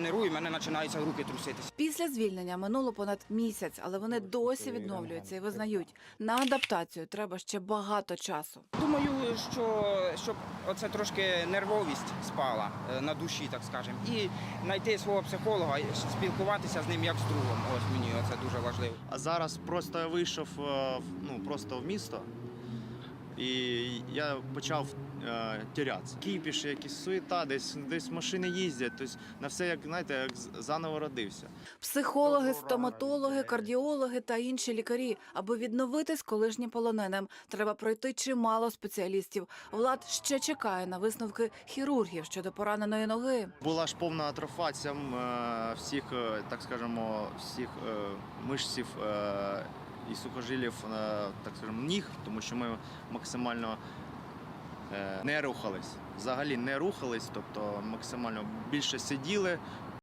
Нервую, мене починаються руки труситися. Після звільнення минуло понад місяць, але вони досі відновлюються і визнають, на адаптацію треба ще багато часу. Думаю, що щоб оце трошки нервовість спала е, на душі, так скажемо, і знайти свого психолога, і спілкуватися з ним як з другом. Ось мені це дуже важливо. А зараз просто я вийшов е, ну, просто в місто, і я почав е, тірятися. Кіпіш, якісь суєта, десь, десь машини їздять, тобто на все, як знаєте, як з- заново родився. Психологи, стоматологи, кардіологи та інші лікарі. Аби відновитись колишнім полоненим, треба пройти чимало спеціалістів. Влад ще чекає на висновки хірургів щодо пораненої ноги. Була ж повна атрофація е, всіх, е, так скажемо, всіх е, мишців е, і сухожилів, е, так скажемо, ніг, тому що ми максимально е, не рухались. Взагалі не рухались, тобто максимально більше сиділи,